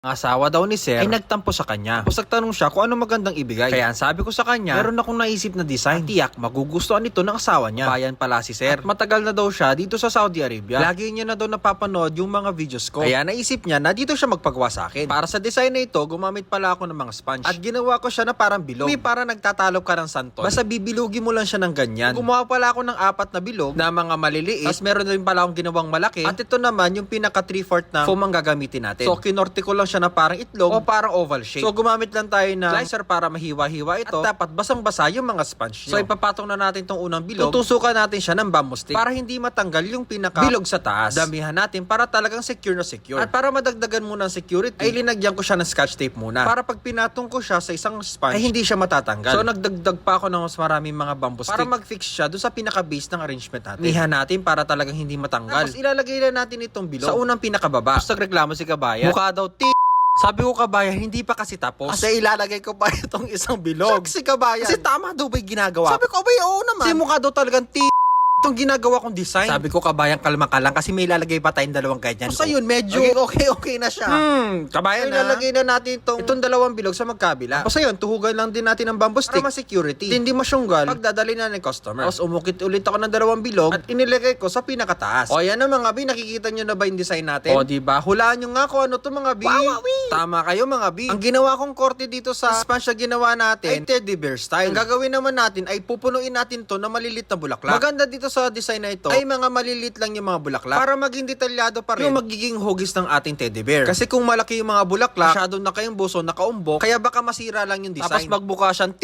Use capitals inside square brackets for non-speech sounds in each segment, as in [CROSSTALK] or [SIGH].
Ang asawa daw ni Sir ay nagtampo sa kanya. Tapos nagtanong siya kung ano magandang ibigay. Kaya ang sabi ko sa kanya, meron akong naisip na design. At tiyak, magugustuhan ito ng asawa niya. Bayan pala si Sir. At matagal na daw siya dito sa Saudi Arabia. Lagi niya na daw napapanood yung mga videos ko. Kaya naisip niya na dito siya magpagawa sa akin. Para sa design na ito, gumamit pala ako ng mga sponge. At ginawa ko siya na parang bilog. May para nagtatalop ka ng santon. Basta bibilugin mo lang siya ng ganyan. Gumawa pala ako ng apat na bilog na mga maliliit. Tapos meron din pala akong ginawang malaki. At ito naman yung pinaka 3-4 na foam ang gagamitin natin. So kinorte ko lang siya na parang itlog o parang oval shape. So gumamit lang tayo ng slicer para mahiwa-hiwa ito. At dapat basang-basa yung mga sponge nyo. So ipapatong na natin tong unang bilog. Tutusukan natin siya ng bamboo stick para hindi matanggal yung pinaka bilog sa taas. Damihan natin para talagang secure na secure. At para madagdagan muna ang security, ay linagyan ko siya ng scotch tape muna. Para pag pinatong ko siya sa isang sponge, ay hindi siya matatanggal. So nagdagdag pa ako ng mas maraming mga bamboo stick para mag-fix siya doon sa pinaka-base ng arrangement natin. Nihan natin para talagang hindi matanggal. Tapos ilalagay na natin itong bilog sa unang pinakababa. Tapos nagreklamo si Kabayan. Mukha daw t sabi ko kabayan, hindi pa kasi tapos. Kasi ilalagay ko pa [LAUGHS] itong isang bilog. si kabayan. Kasi tama daw ba yung ginagawa Sabi ko, abay, oo naman. Kasi mukha daw talagang t itong ginagawa kong design. Sabi ko, kabayan, kalma ka lang kasi may ilalagay pa tayong dalawang ganyan. So, yun, medyo okay, okay, okay na siya. Hmm, kabayan na. Ilalagay na natin itong, itong dalawang bilog sa magkabila. Tapos ayun, tuhugan lang din natin ng bamboo stick. Para ma-security. Hindi masyunggal pag dadali na ng customer. Tapos umukit ulit ako ng dalawang bilog at inilagay ko sa pinakataas. O yan na mga bi, nakikita nyo na ba yung design natin? O di ba? Hulaan nyo nga kung ano to mga bi. Tama kayo mga bi. Ang ginawa kong korte dito sa sponge na ginawa natin ay teddy bear style. Ang gagawin naman natin ay pupunuin natin to na malilit na bulaklak. Maganda dito sa design na ito ay mga malilit lang yung mga bulaklak para maging detalyado pa rin yung magiging hugis ng ating teddy bear. Kasi kung malaki yung mga bulaklak, masyado na kayong buso, nakaumbok, kaya baka masira lang yung design. Tapos magbuka siyang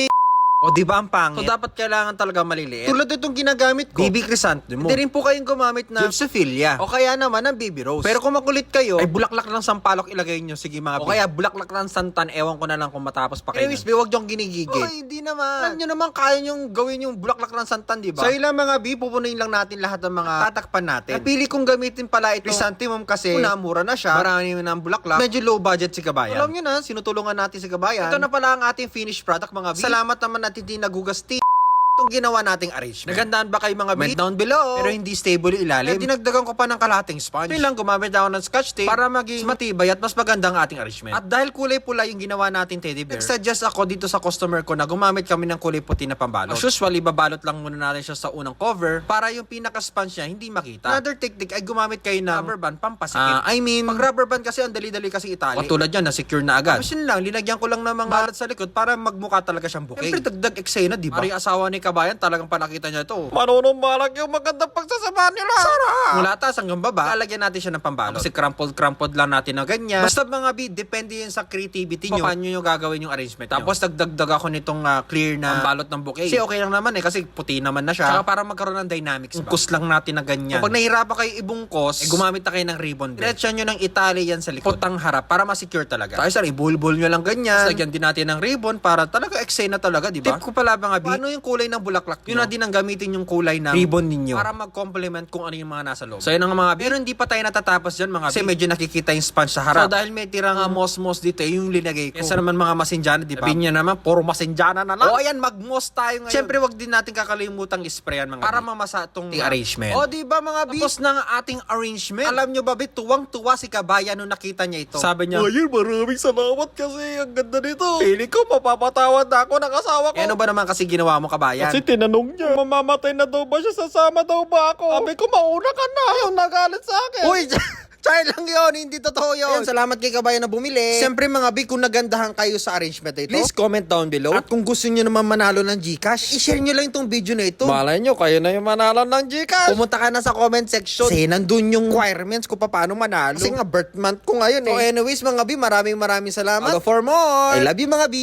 o di ba ang pangit? So dapat kailangan talaga maliliit. Tulad itong ginagamit ko. BB Chrysanthemum. Hindi rin po kayong gumamit na Gypsophilia. O kaya naman ng Baby Rose. Pero kung makulit kayo, ay bulaklak ng sampalok ilagay nyo. Sige mga O kaya bulaklak ng santan. Ewan ko na lang kung matapos pa kayo. Anyways, B, huwag yung ginigigit. Oy, hindi naman. Alam nyo naman, kaya nyo gawin yung bulaklak ng santan, di ba? So ilang mga B, pupunuin lang natin lahat ng mga tatakpan natin. Napili kong gamitin pala ito Chrysanthemum kasi una, mura na siya. Marami na ang bulaklak. Medyo low budget si Kabayan. Alam nyo na, sinutulungan natin si Kabayan. Ito na pala ang ating finished product mga B. Salamat naman natin din nagugas tea itong ginawa nating arrangement. Nagandaan ba kayo mga beat? down below. Pero hindi stable yung ilalim. Kaya dinagdagan ko pa ng kalahating sponge. Ito lang gumamit ako ng scotch tape para maging matibay at mas maganda ang ating arrangement. At dahil kulay pula yung ginawa nating teddy bear, nagsuggest ako dito sa customer ko na gumamit kami ng kulay puti na pambalot. As usually, babalot lang muna natin siya sa unang cover para yung pinaka-sponge niya hindi makita. Another technique ay gumamit kayo ng rubber band pampasikip. Ah, I mean, pag rubber band kasi ang dali-dali kasi itali. Katulad yan, na-secure na agad. Tapos yun lang, linagyan ko lang ng mga balot sa likod para magmukha talaga siyang bouquet. Siyempre, dagdag eksena, di ba? Mari asawa ni Kabayan, talagang panakita niya ito. Manunumbalak yung magandang pagsasama nila. Sarap! Mula taas hanggang baba, lalagyan natin siya ng pambalot. Kasi crumpled-crumpled lang natin na ganyan. Basta mga bi, depende yun sa creativity nyo. Paano nyo gagawin yung arrangement Tapos nagdagdag ako nitong ah, clear na pambalot ng bouquet. Kasi okay lang naman eh, kasi puti naman na siya. Saka para magkaroon ng dynamics? Kus lang natin na ganyan. Kapag nahihirapan kayo ibungkos, eh, gumamit na kayo ng ribbon din. Diretso nyo ng Italian sa likod. Putang harap para ma-secure talaga. Tayo sir, ibulbul nyo lang ganyan. Tapos lagyan din natin ng ribbon para talaga eksena talaga, di ba? Tip ko pala mga bi, paano yung kulay ng bulaklak nyo? Yun na din ang gamitin yung kulay ng ribbon ninyo. Para mag-complement kung ano yung mga nasa loob. So yun ang mga bi. Pero hindi pa tayo natatapos dyan mga bi. Kasi medyo nakikita yung sponge sa harap. So dahil may tirang uh, mos-mos dito, eh, yung linagay ko. Kesa naman mga masinjana, di ba? Sabihin nyo naman, puro masinjana na lang. O ayan, mag-mos tayo ngayon. Siyempre, wag din natin kakalimutang isprayan mga Para mamasa itong arrangement. O di ba mga bi? Tapos ng ating arrangement. Alam nyo ba bi, tuwang-tuwa si Kabayan nung nakita niya ito. Sabi niya, Ayun, maraming salamat kasi ang ganda nito. Feeling ko mapapatawad na ako ng asawa ko. eh, ano ba naman kasi ginawa mo Kabayan? Kasi tinanong niya, mamamatay na daw ba siya? Sasama daw ba ako? Sabi ko, mauna ka na. Ayaw nagalit sa akin. Uy, [LAUGHS] Char lang yun, hindi totoo yun. Ayan, salamat kay Kabayan na bumili. Siyempre mga big, kung nagandahan kayo sa arrangement na ito, please comment down below. At kung gusto nyo naman manalo ng Gcash, i-share nyo lang itong video na ito. Malay nyo, kayo na yung manalo ng Gcash. Pumunta ka na sa comment section. Kasi nandun yung requirements kung paano manalo. Kasi nga birth month ko ngayon eh. So anyways mga B, maraming maraming salamat. Go for more. I love you mga B.